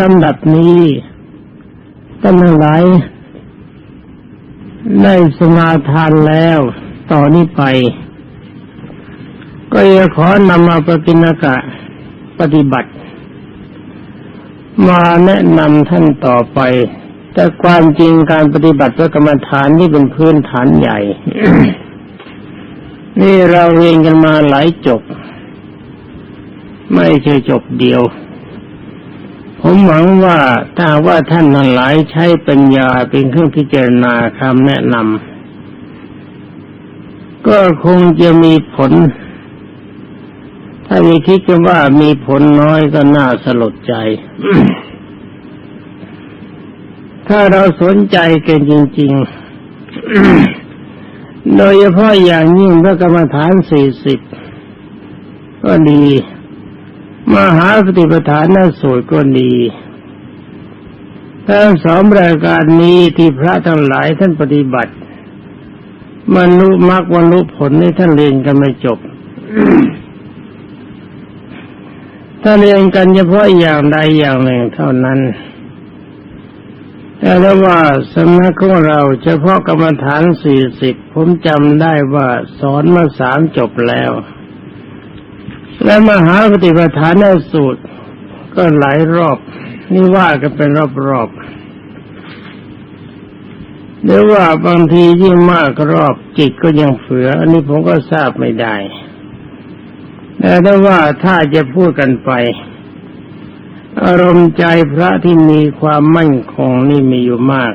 ลำดับนี้ท่านหลายได้สมาทานแล้วต่อนนี้ไป ก็จะขอนำมาปฏิณกะปฏิบัติ มาแนะนำท่านต่อไป แต่ความจริงการปฏิบัติพระกรรมฐานนี่เป็นพื้นฐานใหญ่ นี่เราเรียนกันมาหลายจบ ไม่ใช่จบเดียว ผมหวังว่าถ้าว่าท่านทั้งหลายใช้ปัญญาเป็นเครื่องพิจารณาคำแนะนำก็คงจะมีผล ถ้ามีคิดกันว่ามีผลน้อยก็น่าสลดใจ ถ้าเราสนใจกันจริง ๆ โดยเฉพาะอย่างยิ่งพระกรรมฐานสี่สิบก็ดี มหาปฏิปทานสูตรก็ดีทั้งสองรายการนี้ที่พระทั้งหลายท่านปฏิบัติมนุษย์มรรควันรู้ผลนี่ท่านเรียนกันไม่จบ ถ้าเรียนกันเฉพาะอย่างใดอย่างหนึ่งเท่านั้น แต่ถ้าว่าสำนักของเราเฉพาะกรรมฐานสี่สิบผมจำได้ว่าสอนมาสามจบแล้ว และมหาปฏิปทานสูตร ก็หลายรอบ นี่ว่ากันเป็นรอบๆหรือว่าบางทียิ่งมากรอบจิตก็ยังเฝือ อันนี้ผมก็ทราบไม่ได้แต่ถ้าว่าถ้าจะพูดกันไป อารมณ์ใจพระที่มีความมั่นคงนี่มีอยู่มาก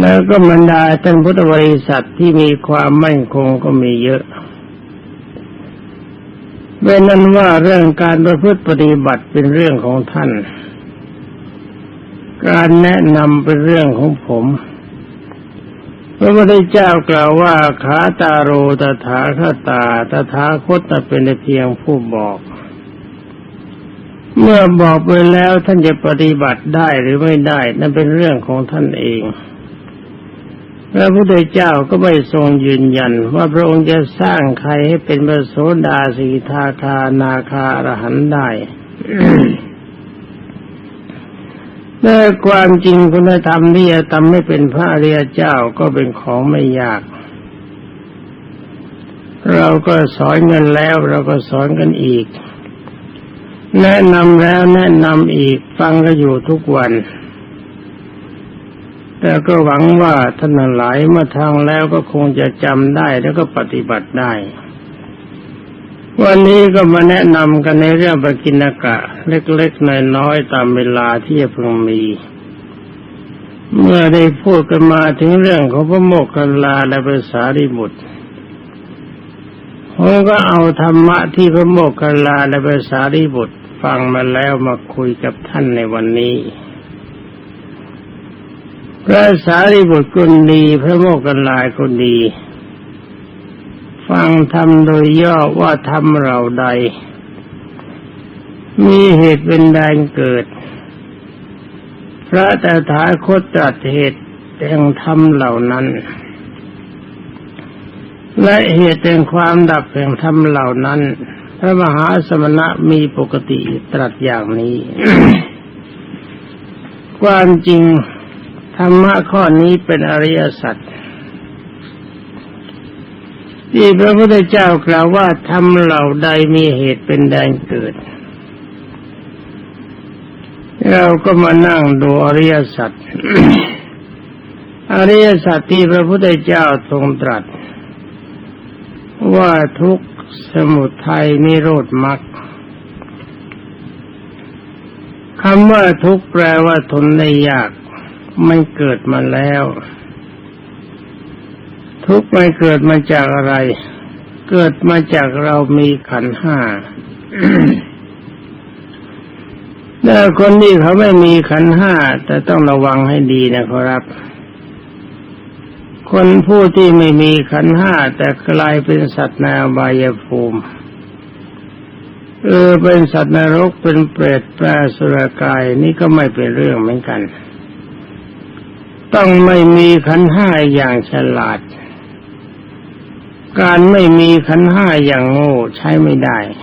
แล้วก็บรรดาท่านพุทธบริษัทที่มีความมั่นคงก็มีเยอะ เป็นนั้นว่าเรื่องการประพฤติปฏิบัติเป็นเรื่องของท่าน การแนะนำเป็นเรื่องของผมพระพุทธเจ้ากล่าวว่าขาตาโรตถาคตาตถาคตเป็นเพียงผู้บอก เมื่อบอกไปแล้วท่านจะปฏิบัติได้หรือไม่ได้ นั่นเป็นเรื่องของท่านเอง พระพุทธเจ้าก็ไม่ทรงยืนยัน ว่าพระองค์จะสร้างใครให้เป็นพระโสดาสีทาคานาคาอรหันได้แต่ความจริงคุณธรรมที่จะทำให้เป็นพระอริยเจ้าก็เป็นของไม่ยาก เราก็สอนกันแล้ว เราก็สอนกันอีก แนะนำแล้วแนะนำอีกฟังก็อยู่ทุกวัน แต่ก็หวังว่าท่านหลายเมื่อทางแล้วก็คงจะจำได้แล้วก็ปฏิบัติได้ วันนี้ก็มาแนะนำกันในเรื่องปกินกะ เล็กๆน้อยๆตามเวลาที่จะพึงมี เมื่อได้พูดกันมาถึงเรื่องของพระโมกขลาและภาษาริบุตรผมก็เอาธรรมะที่พระโมกขลาและภาษาริบุตรฟังมาแล้วมาคุยกับท่านในวันนี้ พระสารีบุตรคนดีพระโมกขันลายคนดี ฟังธรรมโดยย่อว่าธรรมเราใด มีเหตุเป็นแดงเกิด พระตถาคตตรัสเหตุแห่งธรรมเหล่านั้น และเหตุแห่งความดับแห่งธรรมเหล่านั้น พระมหาสมณะมีปกติตรัสอย่างนี้ ความจริง ธรรมะข้อนี้เป็นอริยสัจที่พระพุทธเจ้ากล่าวว่าทำเหล่าใดมีเหตุเป็นแดนเกิด เราก็มานั่งดูอริยสัจอริยสัจที่พระพุทธเจ้าทรงตรัส ว่าทุกสมุทัยนิโรธมรรคคำว่าทุกแปลว่าทนได้ยาก ไมันเกิดมาแล้ว ทุกข์มันเกิดมาจากอะไร เกิดมาจากเรามีขันห้าแต่คนที่เขาไม่มีขันห้าแต่ต้องระวังให้ดีนะครับ คนผู้ที่ไม่มีขันห้าแต่กลายเป็นสัตว์ในอบายภูมิเออเป็นสัตว์นรกเป็นเปรตแปรสุรกายนี่ก็ไม่เป็นเรื่องเหมือนกัน ต้องไม่มีขันห้าอย่างฉลาด การไม่มีขันห้าอย่างโง่ใช้ไม่ได้ถ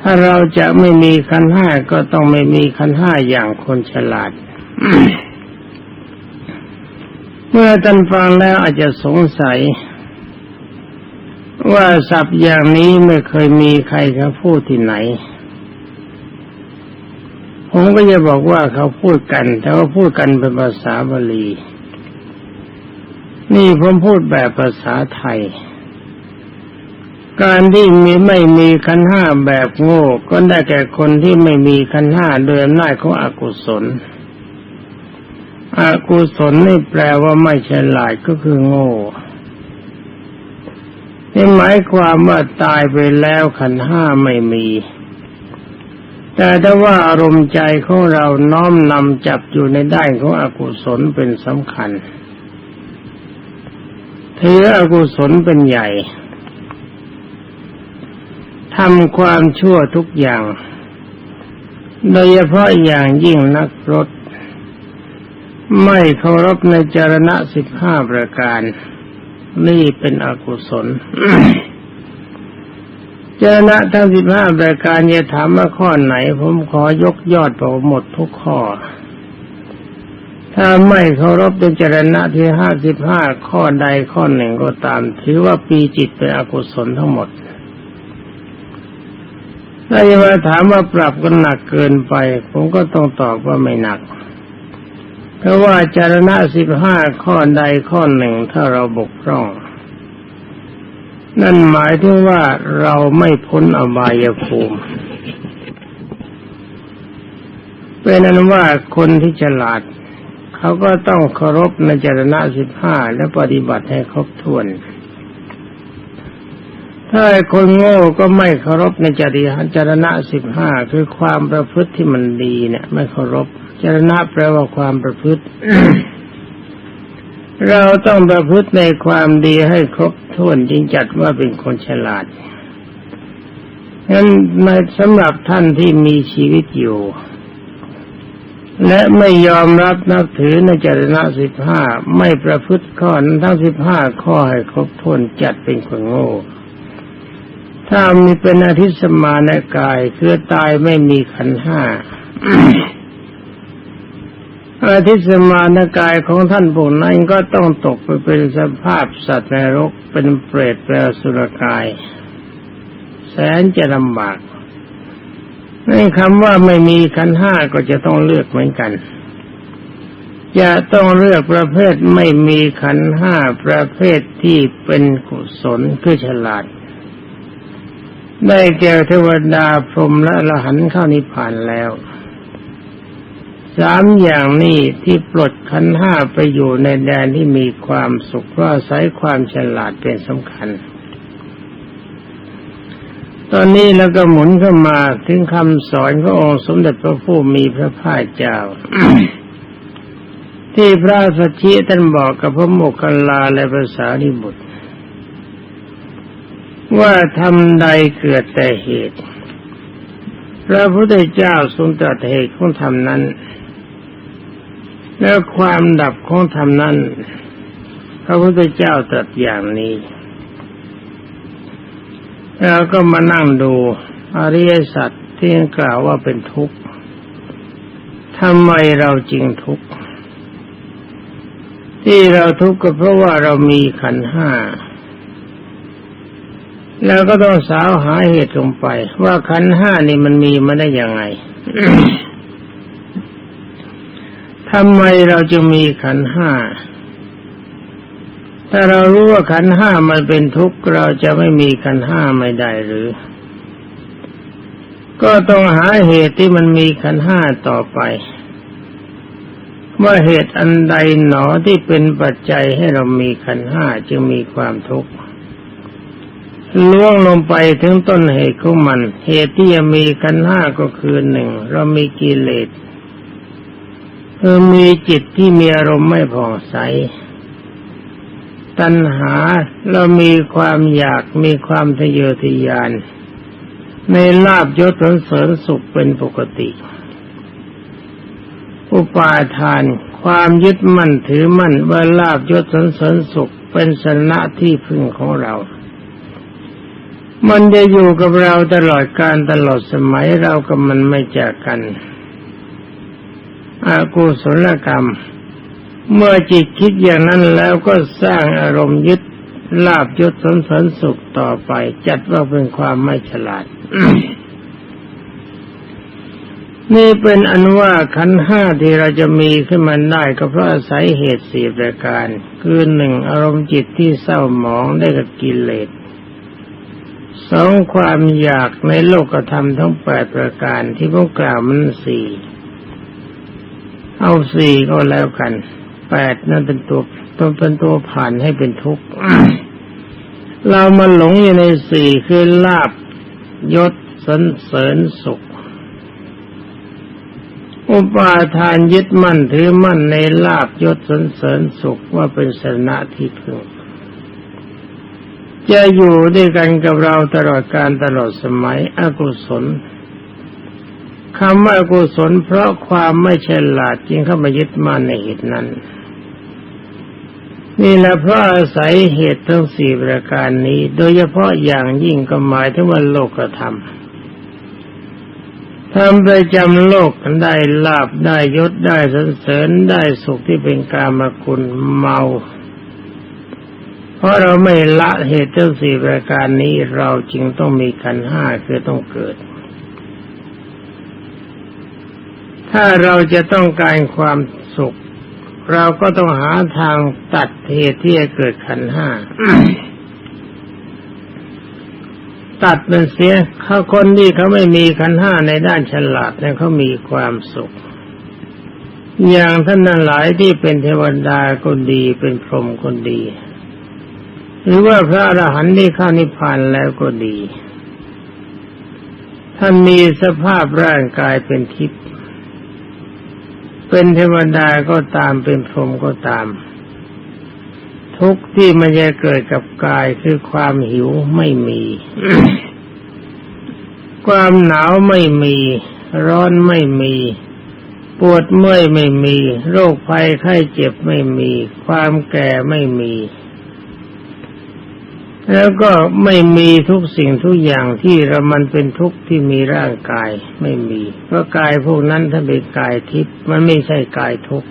ถ้าเราจะไม่มีขันห้าก็ต้องไม่มีขันห้าอย่างคนฉลาด เมื่อท่านฟังแล้วอาจจะสงสัย ว่าศัพท์อย่างนี้ไม่เคยมีใครเขาพูดที่ไหน ผมก็จะบอกว่าเขาพูดกัน แต่ว่าพูดกันเป็นภาษาบาลี นี่ผมพูดแบบภาษาไทย การที่มีไม่มีขันห้าแบบโง่ก็ได้แก่คนที่ไม่มีขันห้าโดยอำนาจของอกุศล อกุศลนี่แปลว่าไม่ฉลาดก็คือโง่นี่หมายความว่าตายไปแล้วขันห้าไม่มี แต่ถ้าว่าอารมณ์ใจของเราน้อมนำจับอยู่ในด้านของอกุศลเป็นสำคัญถืออกุศลเป็นใหญ่ทำความชั่วทุกอย่าง โดยเฉพาะอย่างยิ่งนักรถ ไม่เคารพในจรณะสิบห้าประการ นี่เป็นอกุศล จรณะทั้งสิบห้าประการจะถามว่าข้อไหน ผมขอยกยอดไปหมดทุกข้อ ถ้าไม่เคารพในจรณะที่ห้าสิบห้าข้อใดข้อหนึ่งก็ตาม ถือว่าปีจิตเป็นอกุศลทั้งหมดถ้าจะมาถามว่าปรับกันหนักเกินไป ผมก็ต้องตอบว่าไม่หนัก เพราะว่าจารณะสิบห้าข้อใดข้อหนึ่งถ้าเราบกพร่อง นั่นหมายถึงว่าเราไม่พ้นอบายภูมิเป็นนั้นว่าคนที่ฉลาด เขาก็ต้องเคารพในจรณะสิบห้าและปฏิบัติให้ครบถ้วน ถ้าคนโง่ก็ไม่เคารพในจริยจรณะสิบห้าคือความประพฤติที่มันดีเนี่ย ไม่เคารพจรณะแปลว่าความประพฤติ เราต้องประพฤติในความดีให้ครบถ้วนจึงจัดว่าเป็นคนฉลาดงั้นในสำหรับท่านที่มีชีวิตอยู่ และไม่ยอมรับนับถือในจรณะสิบห้าไม่ประพฤติข้อนั้นทั้งสิบห้าข้อให้ครบถ้วนจัดเป็นคนโง่ถ้ามีเป็นอธิตย์สมานกายคือตายไม่มีขันห้า อาทิสมานกายของท่านพวกนั้นก็ต้องตกไปเป็นสภาพสัตว์ในรกเป็นเปรตแปลสุรกาย แสนจะลำบากในคำว่าไม่มีขันห้าก็จะต้องเลือกเหมือนกัน จะต้องเลือกประเภทไม่มีขันห้าประเภทที่เป็นกุศลคือฉลาด ได้แก่เทวดาพรหมและละหันเข้านิพพานแล้ว สามอย่างนี้ที่ปลดขันห้าไปอยู่ในแดนที่มีความสุขเพราะอาศัยความฉลาดเป็นสำคัญ ตอนนี้แล้วก็หมุนเข้ามาถึงคำสอนขององค์สมเด็จพระผู้มีพระภาคเจ้า ที่พระสัชชีท่านบอกกับพระโมคคัลลาและภาษานิบุตร ว่าทำใดเกิดแต่เหตุพระพุทธเจ้าทรงตรัสเหตุของธรรมนั้น แล้วความดับของธรรมนั้น พระพุทธเจ้าตรัสอย่างนี้แล้วก็มานั่งดูอริยสัจที่กล่าวว่าเป็นทุกข์ทำไมเราจริงทุกข์ ที่เราทุกข์ก็เพราะว่าเรามีขันห้า แล้วก็ต้องสาวหาเหตุลงไป ว่าขันห้านี่มันมีมาได้ยังไง ทำไมเราจะมีขันห้า ถ้าเรารู้ว่าขันห้ามันเป็นทุกข์เราจะไม่มีขันห้าไม่ได้หรือ ก็ต้องหาเหตุที่มันมีขันห้าต่อไป ว่าเหตุอันใดหนอที่เป็นปัจจัยให้เรามีขันห้าจึงมีความทุกข์ล่วงลงไปถึงต้นเหตุของมัน เหตุที่จะมีขันห้าก็คือหนึ่งเรามีกิเลส คือมีจิตที่มีอารมณ์ไม่ผ่องใส ตัณหาเรามีความอยากมีความทะเยอทะยาน ในลาบยศสนเสริญสุขเป็นปกติ อุปาทานความยึดมั่นถือมั่นว่าลาบยศสนเสริญสุขเป็นสนะที่พึ่งของเรา มันจะอยู่กับเราตลอดการตลอดสมัยเรากับมันไม่จากกัน อากุศลกรรม เมื่อจิตคิดอย่างนั้นแล้วก็สร้างอารมณ์ยึดลาบยศสนสริญสุขต่อไป จัดว่าเป็นความไม่ฉลาด นี่เป็นอันว่าขันห้าที่เราจะมีขึ้นมาได้ก็เพราะอาศัยเหตุสี่ประการ คือหนึ่งอารมณ์จิตที่เศร้าหมองได้กับกิเลสสองความอยากในโลกธรรมทั้งแปดประการที่พวกกล่าวมันสี่ เอาสี่ก็แล้วกันแปดนั่นเป็นตัวตัวเป็นตัวผ่านให้เป็นทุกข์เรามาหลงอยู่ในสี่คือลาบยศสันเสริญสุข อุปาทานยึดมั่นถือมั่นในลาบยศสันเสริญสุขว่าเป็นสนะที่พึงจะอยู่ด้วยกันกับเราตลอดการตลอดสมัยอกุศล คำว่ากุศลเพราะความไม่ฉลาดจึงเข้ามายึดมั่นในเหตุนั้น นี่แหละเพราะอาศัยเหตุทั้งสี่ประการนี้ โดยเฉพาะอย่างยิ่งก็หมายถึงว่าโลกธรรมทำประจำโลกได้ลาบได้ยศได้สรรเสริญได้สุขที่เป็นกามคุณเมา เพราะเราไม่ละเหตุทั้งสี่ประการนี้เราจึงต้องมีขันห้าคือต้องเกิด ถ้าเราจะต้องการความสุข เราก็ต้องหาทางตัดเหตุที่จะเกิดขันห้าตัดมันเสียเขาคนที่เขาไม่มีขันห้าในด้านฉลาดเนี่ยเขามีความสุข อย่างท่านนั้นหลายที่เป็นเทวดาก็ดีเป็นพรหมก็ดี หรือว่าพระอรหันต์ที่เข้านิพพานแล้วก็ดี ท่านมีสภาพร่างกายเป็นทิพย์ เป็นเทวดาก็ตามเป็นพรหมก็ตาม ทุกที่มันจะเกิดกับกายคือความหิวไม่มี ความหนาวไม่มี ร้อนไม่มี ปวดเมื่อยไม่มี โรคภัยไข้เจ็บไม่มี ความแก่ไม่มี แล้วก็ไม่มีทุกสิ่งทุกอย่างที่เรามันเป็นทุกข์ที่มีร่างกายไม่มี เพราะกายพวกนั้นถ้าเป็นกายทิพย์มันไม่ใช่กายทุกข์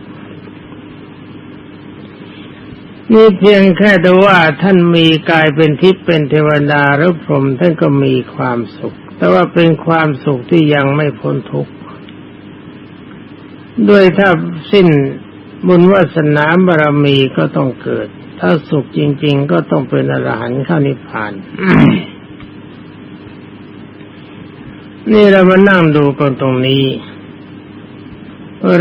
นี่เพียงแค่แต่ว่าท่านมีกายเป็นทิพย์เป็นเทวดาหรือพรหมท่านก็มีความสุข แต่ว่าเป็นความสุขที่ยังไม่พ้นทุกข์ด้วยถ้าสิ้นบุญวาสนาบารมีก็ต้องเกิด ถ้าสุขจริง ๆ ก็ต้องเป็นอรหันต์ข้านิพพานนี่เรามานั่งดูกันตรงนี้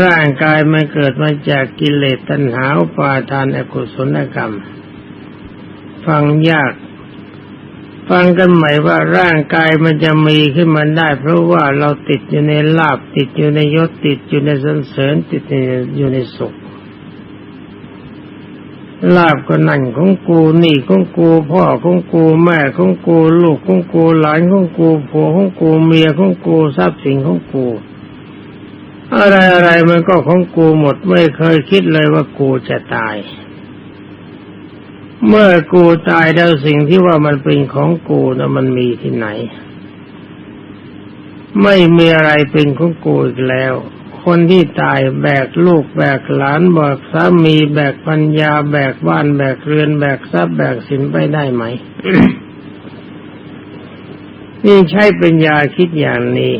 ร่างกายมันเกิดมาจากกิเลสตัณหาปาทานอกุศลกรรม ฟังยาก ฟังกันใหม่ว่าร่างกายมันจะมีขึ้นมาได้ เพราะว่าเราติดอยู่ในลาบติดอยู่ในยศติดอยู่ในสันเสริญติดอยู่ในสุข ลาบก็นั่นของกูนี่ของกู พ่อของกูแม่ของกู ลูกของกูหลานของกูผัวของกูเมียของกูทรัพย์สินของกู อะไรอะไรมันก็ของกูหมดไม่เคยคิดเลยว่ากูจะตาย เมื่อกูตายแล้วสิ่งที่ว่ามันเป็นของกูนะมันมีที่ไหน ไม่มีอะไรเป็นของกูอีกแล้ว คนที่ตายแบกลูกแบกหลานแบกสามีแบกปัญญา แบกบ้านแบกเรือนแบกทรัพย์แบกสินไปได้ไหม นี่ใช่ปัญญาคิดอย่างนี้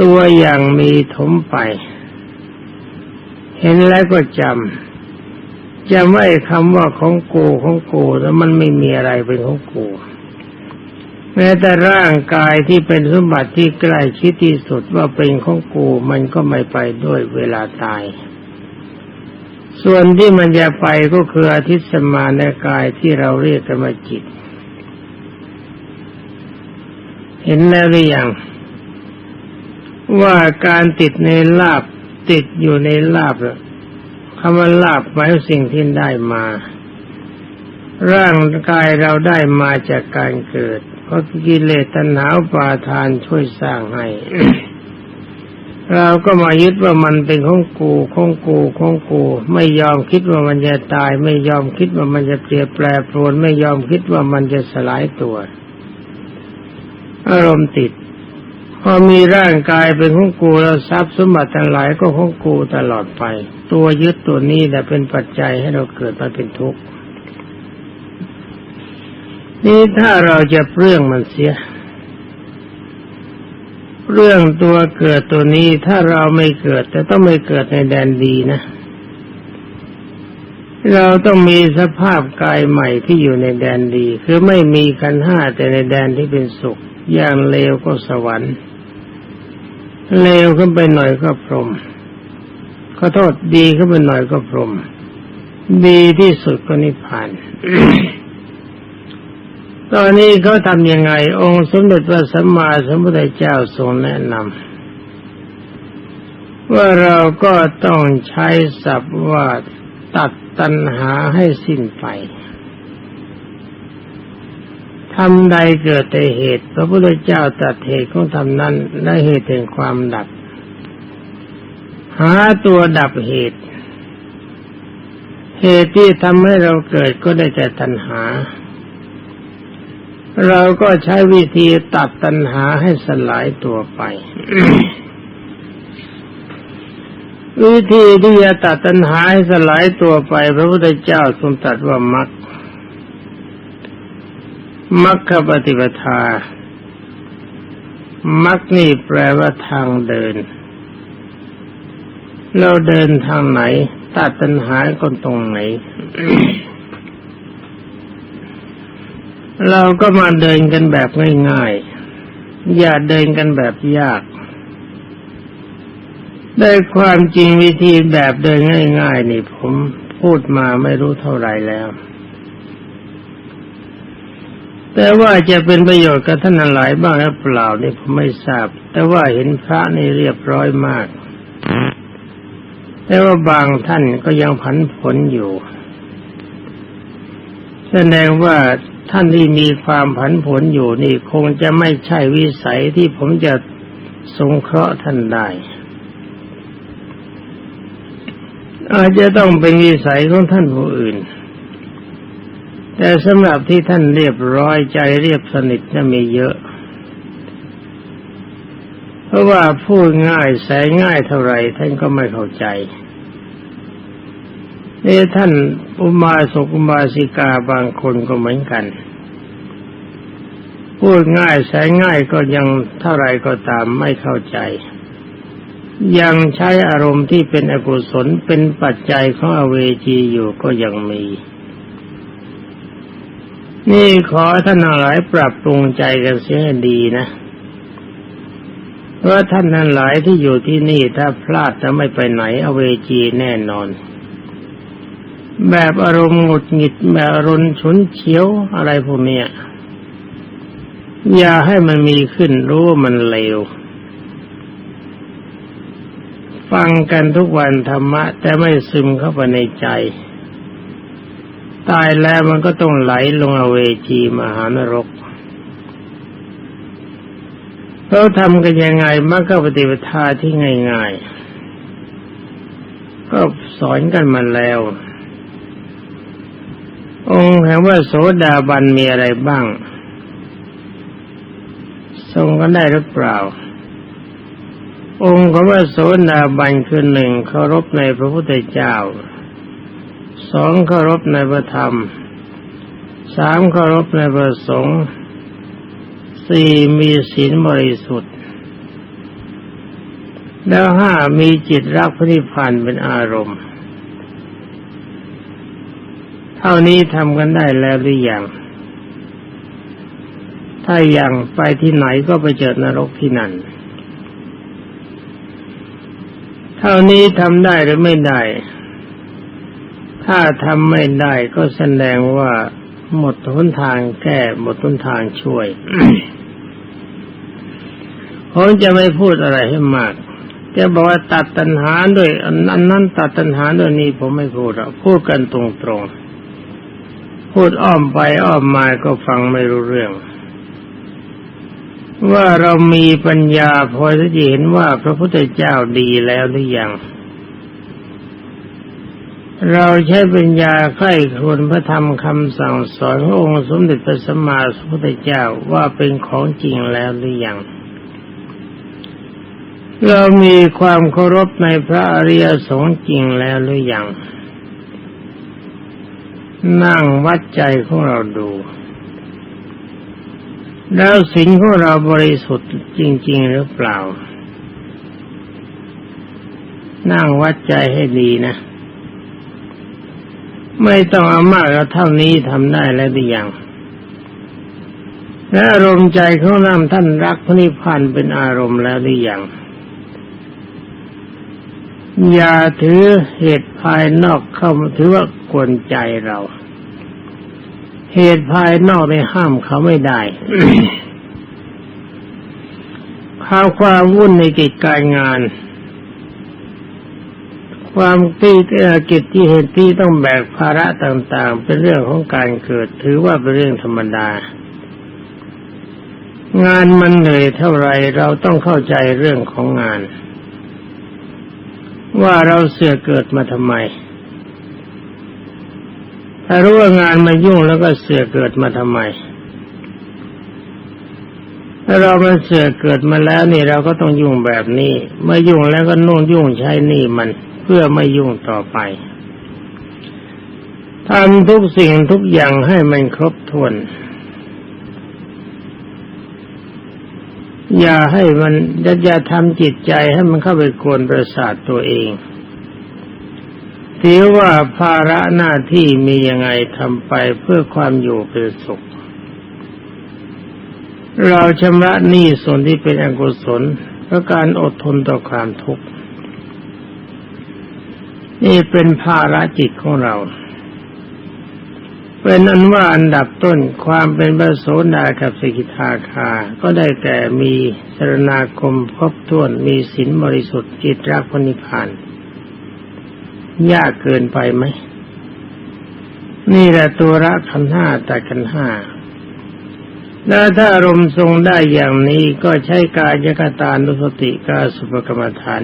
ตัวอย่างมีถมไป เห็นแล้วก็จำจะไม่คำว่าของกูของกูแล้วมันไม่มีอะไรเป็นของกู แม้แต่ร่างกายที่เป็นสมบัติที่ใกล้ชิดที่สุดว่าเป็นของกูมันก็ไม่ไปด้วยเวลาตาย ส่วนที่มันจะไปก็คืออาทิตย์สมาในกายที่เราเรียกกันว่าจิต เห็นแล้วหรือยังว่าการติดในลาบติดอยู่ในลาบคำว่าลาบหมายสิ่งที่ได้มา ร่างกายเราได้มาจากการเกิด เพราะกิเลสตัณหาปาทานช่วยสร้างให้ เราก็มายึดว่ามันเป็นของกูของกูของกู ไม่ยอมคิดว่ามันจะตาย ไม่ยอมคิดว่ามันจะเปลี่ยนแปลปรวน ไม่ยอมคิดว่ามันจะสลายตัว อารมณ์ติดพอมีร่างกายเป็นของกูแล้วทรัพย์สมบัติทั้งหลายก็ของกูตลอดไป ตัวยึดตัวนี้แหละเป็นปัจจัยให้เราเกิดมาเป็นทุกข์ นี่ถ้าเราจะเปลื้องมันเสีย เรื่องตัวเกิดตัวนี้ถ้าเราไม่เกิด แต่ต้องไม่เกิดในแดนดีนะ เราต้องมีสภาพกายใหม่ที่อยู่ในแดนดี คือไม่มีกันห้าแต่ในแดนที่เป็นสุข อย่างเลวก็สวรรค์ เลวขึ้นไปหน่อยก็พรหมขอโทษดีขึ้นไปหน่อยก็พรหมดีที่สุดก็นิพพาน ตอนนี้เขาทำยังไง องค์สมเด็จพระสัมมาสัมพุทธเจ้าทรงแนะนำว่าเราก็ต้องใช้ศัพท์ว่าตัดตัณหาให้สิ้นไปทำใดเกิดแต่เหตุ พระพุทธเจ้าตัดเหตุของทำนั้นและเหตุแห่งความดับ หาตัวดับเหตุ เหตุที่ทำให้เราเกิดก็ได้แต่ตัณหา เราก็ใช้วิธีตัดตัณหาให้สลายตัวไป วิธีที่จะตัดตัณหาให้สลายตัวไป พระพุทธเจ้าทรงตรัสว่ามักมัคคปฏิปทา มักนี่แปลว่าทางเดิน เราเดินทางไหน ตัดตัณหาคนตรงไหน เราก็มาเดินกันแบบง่ายๆ อย่าเดินกันแบบยาก ได้ความจริงวิธีแบบเดินง่าย ๆ นี่ผมพูดมาไม่รู้เท่าไรแล้ว แต่ว่าจะเป็นประโยชน์กับท่านหลายบ้างหรือเปล่านี่ผมไม่ทราบ แต่ว่าเห็นพระนี่เรียบร้อยมาก แต่ว่าบางท่านก็ยังผันผลอยู่ แสดงว่า ท่านที่มีความผันผลอยู่นี่คงจะไม่ใช่วิสัยที่ผมจะสงเคราะห์ท่านได้ อาจจะต้องเป็นวิสัยของท่านผู้อื่น แต่สำหรับที่ท่านเรียบร้อยใจเรียบสนิทจะมีเยอะ เพราะว่าพูดง่ายแสนง่ายเท่าไรท่านก็ไม่เข้าใจ นี่ท่านอุมาสกุมาสิกาบางคนก็เหมือนกัน พูดง่ายแสนง่ายก็ยังเท่าไรก็ตามไม่เข้าใจ ยังใช้อารมณ์ที่เป็นอกุศลเป็นปัจจัยของอเวจีอยู่ก็ยังมี นี่ขอท่านหลายปรับปรุงใจกันเสียดีนะเพราะท่านทั้งหลายที่อยู่ที่นี่ถ้าพลาดจะไม่ไปไหนอเวจีแน่นอน แบบอารมณ์หงุดหงิดแบบอารมณ์ฉุนเฉียวอะไรพวกเนี้ยอย่าให้มันมีขึ้นรู้ว่ามันเลวฟังกันทุกวันธรรมะ แต่ไม่ซึมเข้าไปในใจ ตายแล้วมันก็ต้องไหลลงอเวจีมหานรกเราทำกันยังไงมักก็ปฏิปทาที่ง่าย ๆ ก็สอนกันมาแล้ว องค์แห่งว่าโสดาบันมีอะไรบ้าง ทรงกันได้หรือเปล่า องค์ของว่าโสดาบันคือหนึ่งเคารพในพระพุทธเจ้าสองเคารพในพระธรรมสามเคารพในพระสงฆ์สี่มีศีลบริสุทธิ์ แล้วห้ามีจิตรักพระนิพพานเป็นอารมณ์ เท่านี้ทำกันได้แล้วหรือยัง ถ้ายังไปที่ไหนก็ไปเจอนรกที่นั่น เท่านี้ทำได้หรือไม่ได้ ถ้าทำไม่ได้ก็แสดงว่าหมดทุนทางแก้หมดทุนทางช่วยผมจะไม่พูดอะไรให้มาก จะบอกว่าตัดตัณหาด้วยอันนั้นตัดตัณหาด้วยนี้ผมไม่พูดหรอกพูดกันตรงๆ พูดอ้อมไปอ้อมมาก็ฟังไม่รู้เรื่อง ว่าเรามีปัญญาพอจะเห็นว่าพระพุทธเจ้าดีแล้วหรือยัง เราใช้ปัญญาใคร่ควญพระธรรมคำสั่งสอนขององค์สมเด็จพระสัมมาสัมพุทธเจ้าว่าเป็นของจริงแล้วหรือยังเรามีความเคารพในพระอริยสงฆ์จริงแล้วหรือยัง นั่งวัดใจของเราดู แล้วสิ่งของเราบริสุทธิ์จริง ๆ หรือเปล่า นั่งวัดใจให้ดีนะ ไม่ต้องเอามากเอาเท่านี้ทำได้แล้วหรือยังและอารมณ์ใจของนำท่านรักพระนิพพานเป็นอารมณ์แล้วหรือยังอย่าถือเหตุภายนอกเข้ามาถือว่ากวนใจเรา เหตุภายนอกในห้ามเขาไม่ได้ข้าวความวุ่นในกิจการงาน ความที่กิจที่เหตุที่ต้องแบกภาระต่างๆ เป็นเรื่องของการเกิด ถือว่าเป็นเรื่องธรรมดา งานมันเหนื่อยเท่าไรเราต้องเข้าใจเรื่องของงาน ว่าเราเสือเกิดมาทำไม ถ้ารู้ว่างานมายุ่งแล้วก็เสือเกิดมาทำไม ถ้าเรามันเสือเกิดมาแล้วนี่เราก็ต้องยุ่งแบบนี้เมื่อยุ่งแล้วก็นุ่งยุ่งใช้นี่มันเพื่อไม่ยุ่งต่อไปทำทุกสิ่งทุกอย่างให้มันครบถ้วน อย่าให้มันอย่าทำจิตใจให้มันเข้าไปกวนประสาทตัวเอง ถือว่าภาระหน้าที่มียังไงทำไปเพื่อความอยู่เป็นสุข เราชำระหนี้ส่วนที่เป็นอกุศลเพราะการอดทนต่อความทุกข์ นี่เป็นภาระจิตของเราเป็นนั้นว่าอันดับต้นความเป็นพระโสดากับสกิทาคา ก็ได้แต่มีสรณาคมครบถ้วนมีศีลบริสุทธิ์จิตรักพนิพาน ยากเกินไปไหม นี่แหละตัวรักขันห้าแต่กันห้าแล้วถ้าอารมณ์ทรงได้อย่างนี้ก็ใช้กายยกตานุสติกาสุภกรรมฐาน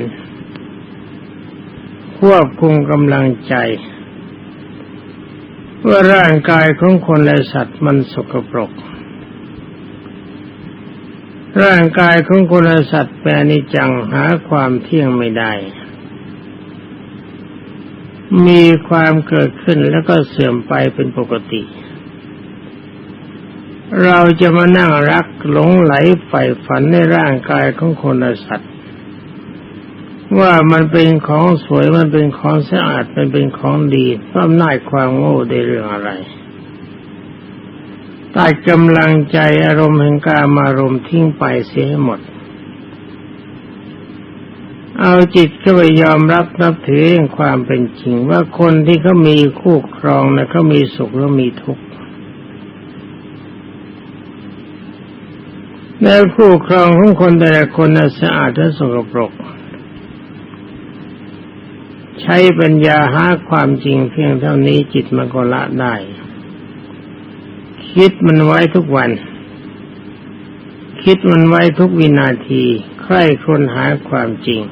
ควบคุมกำลังใจ ว่าร่างกายของคนและสัตว์มันสกปรก ร่างกายของคนและสัตว์แปรนิจังหาความเที่ยงไม่ได้ มีความเกิดขึ้นแล้วก็เสื่อมไปเป็นปกติ เราจะมานั่งรักหลงไหลใฝ่ฝันในร่างกายของคนและสัตว์ ว่ามันเป็นของสวยมันเป็นของสะอาดมันเป็นของดีเพราะน่ายความโง่ในเรื่องอะไรตัดกำลังใจอารมณ์แห่งการมารมทิ้งไปเสียให้หมด เอาจิตก็ไปยอมรับนับถือเองความเป็นจริงว่าคนที่เขามีคู่ครองนะเขามีสุขแล้วมีทุกข์แล้วคู่ครองของคนแต่ละคนน่ะสะอาดและสกปรก ใช้ปัญญาหาความจริงเพียงเท่านี้จิตมันก็ละได้ คิดมันไว้ทุกวัน คิดมันไว้ทุกวินาที ใคร่คนหาความจริง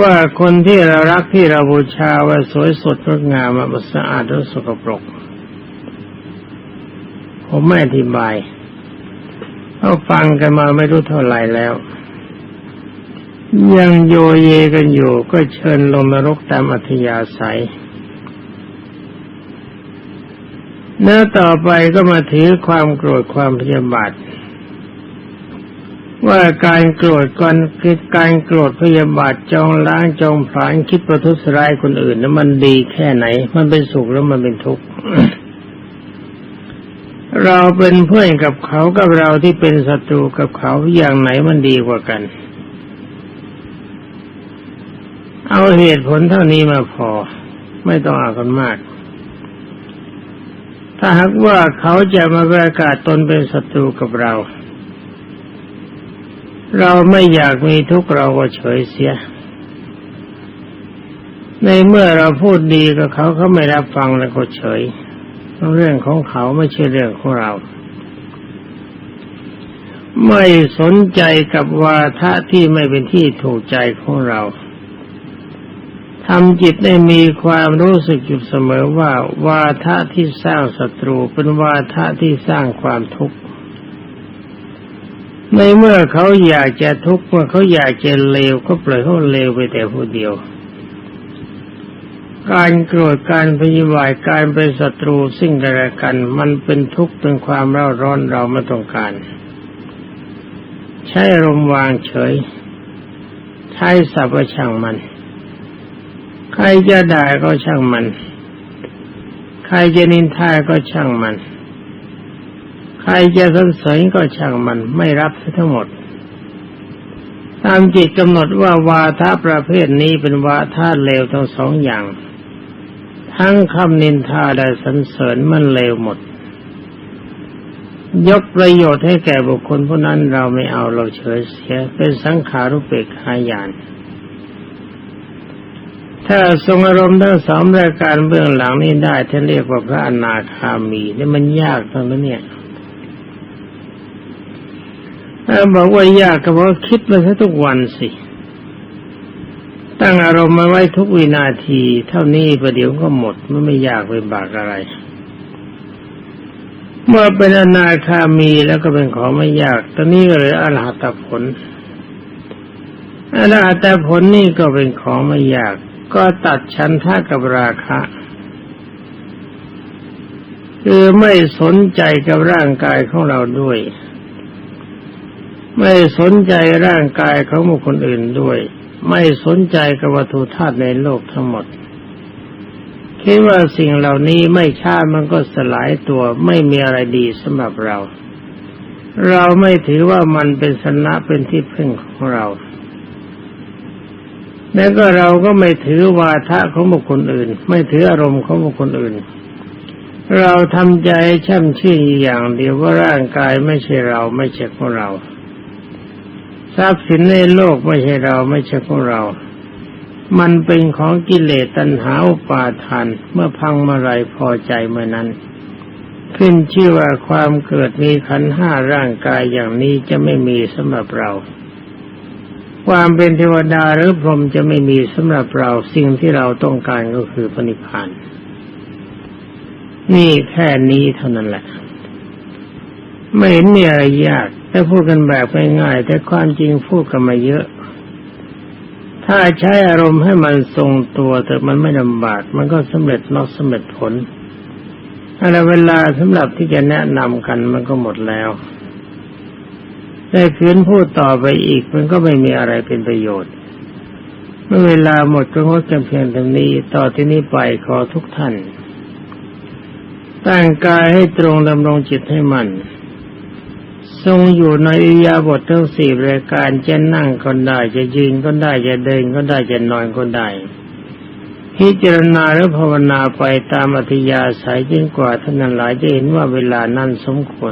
ว่าคนที่เรารักที่เราบูชาว่าสวยสดงดงามมันสะอาดและสกปรก ผมไม่อธิบายเขาฟังกันมาไม่รู้เท่าไหร่แล้ว ยังโยเยกันอยู่ก็เชิญลงนรกตามอัธยาศัยเนื้อต่อไปก็มาถือความโกรธความพยาบาท ว่าการโกรธก่อนคือการโกรธพยาบาทจองล้างจองผลาญคิดประทุษร้ายคนอื่นนั้นมันดีแค่ไหน มันเป็นสุขแล้วมันเป็นทุกข์เราเป็นเพื่อนกับเขากับเราที่เป็นศัตรูกับเขาอย่างไหนมันดีกว่ากัน เอาเหตุผลเท่านี้มาพอ ไม่ต้องอากันมาก ถ้าหากว่าเขาจะมาประกาศตนเป็นศัตรูกับเรา เราไม่อยากมีทุกข์เราก็เฉยเสีย ในเมื่อเราพูดดีกับเขาเขาไม่รับฟังแล้วก็เฉย เรื่องของเขาไม่ใช่เรื่องของเรา ไม่สนใจกับวาทะที่ไม่เป็นที่ถูกใจของเราทำจิตได้มีความรู้สึกอยู่เสมอว่า วาทะที่สร้างศัตรูเป็นวาทะที่สร้างความทุกข์ ในเมื่อเขาอยากจะทุกข์เมื่อเขาอยากจะเลวก็ปล่อยเขาเลวไปแต่ผู้เดียว การโกรธการพยาบาทการเป็นศัตรูซึ่งกันและกัน มันเป็นทุกข์เป็นความเร่าร้อนเราไม่ต้องการ ใช้อารมวางเฉย ใช้สัพพช่างมัน ใครจะด่าก็ช่างมัน ใครจะนินทาก็ช่างมัน ใครจะสรรเสริญก็ช่างมันไม่รับทั้งหมด ตามจิตกำหนดว่าวาทะประเภทนี้เป็นวาทะเลวทั้งสองอย่าง ทั้งคำนินทาและสรรเสริญมันเลวหมด ยกประโยชน์ให้แก่บุคคลผู้นั้นเราไม่เอาเราเฉยเสียเป็นสังขารุเปกขายานถ้าทรงอารมณ์ทั้งสองรายการเบื้องหลังนี้ได้ท่านเรียกว่าพระอนาคามีนี่มันยากตรงนั้นเนี่ยถ้ บอกว่ายากก็เพราะคิดมาซะทุกวันสิ ตั้งอารมณ์มาไว้ทุกวินาที เท่านี้ประเดี๋ยวก็หมดมันไม่ยากเป็นบากอะไร เมื่อเป็นอนาคามีแล้วก็เป็นของไม่ยาก ตอนนี้ก็เลยอรหัตผลอรหัตผลนี่ก็เป็นของไม่ยาก ก็ตัดชันท่ากับราคะคือไม่สนใจกับร่างกายของเราด้วย ไม่สนใจร่างกายของบุคคลอื่นด้วย ไม่สนใจกับวัตถุธาตุในโลกทั้งหมดคิดว่าสิ่งเหล่านี้ไม่ช้ามันก็สลายตัวไม่มีอะไรดีสำหรับเรา เราไม่ถือว่ามันเป็นสนะเป็นที่พึ่งของเรา แล้วก็เราก็ไม่ถือวาทะของบุคคลอื่น ไม่ถืออารมณ์ของบุคคลอื่น เราทำใจช่ำชื่นอย่างเดียวว่าร่างกายไม่ใช่เราไม่ใช่ของเรา ทรัพย์สินในโลกไม่ใช่เราไม่ใช่ของเรา มันเป็นของกิเลสตัณหาอุปาทาน เมื่อพังเมื่อไรพอใจเมื่อนั้น ขึ้นชื่อว่าความเกิดมีขันห้าร่างกายอย่างนี้จะไม่มีสำหรับเรา ความเป็นเทวดาหรือพรหมจะไม่มีสำหรับเราสิ่งที่เราต้องการก็คือปณิพานนี่แค่นี้เท่านั้นแหละ ไม่เห็นมีอะไรยาก แต่พูดกันแบบง่ายๆแต่ความจริงพูดกันมาเยอะ ถ้าใช้อารมณ์ให้มันทรงตัวแต่มันไม่ลำบาก มันก็สำเร็จนอกสำเร็จผลอะไรเวลาสำหรับที่จะแนะนำกันมันก็หมดแล้วแต่คืนพูดต่อไปอีก มันก็ไม่มีอะไรเป็นประโยชน์ เมื่อเวลาหมดก็งดกันเพียงเท่านี้ต่อที่นี้ไปขอทุกท่านตั้งกายให้ตรงดำรงจิตให้มัน ทรงอยู่ในอิยาบททั้งสี่รายการจะนั่งก็ได้จะยืนก็ได้จะเดินก็ได้จะนอนก็ได้พิจารณาหรือภาวนาไปตามอัธยาศัยยิ่งกว่าท่านนั้นหลายจะเห็นว่าเวลานั้นสมควร